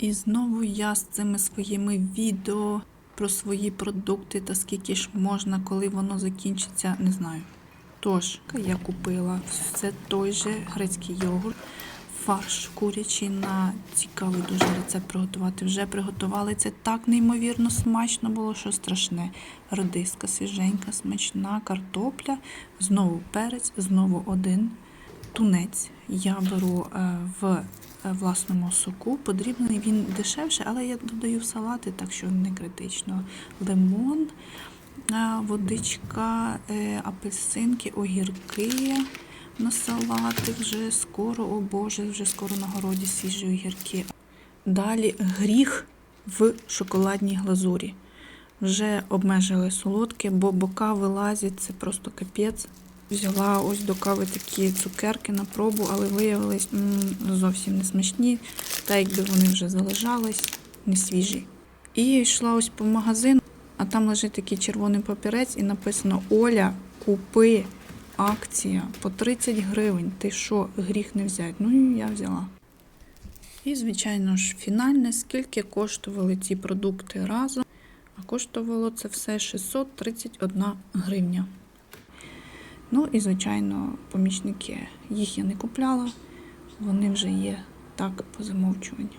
І знову я з цими своїми відео про свої продукти та скільки ж можна, коли воно закінчиться, не знаю. Тож, я купила все той же грецький йогурт, фарш курячий на цікавий дуже рецепт приготувати. Вже приготували це так неймовірно смачно було, що страшне. Родиска свіженька, смачна, картопля, знову перець, знову один тунець я беру е, в власному соку. Подрібний він дешевше, але я додаю в салати, так що не критично. Лимон, е, водичка, е, апельсинки, огірки на салати вже скоро, о Боже, вже скоро на городі свіжі огірки. Далі гріх в шоколадній глазурі. Вже обмежили солодке, бо бока вилазять, це просто капець. Взяла ось до кави такі цукерки на пробу, але виявились м, зовсім не смачні, та якби вони вже залежались, не свіжі. І йшла ось по магазину, а там лежить такий червоний папірець і написано Оля, купи акція по 30 гривень. Ти що, гріх не взяти? Ну і я взяла. І, звичайно ж, фінальне, скільки коштували ці продукти разом. А коштувало це все 631 гривня. Ну і, звичайно, помічники. Їх я не купляла, вони вже є так по замовчуванню.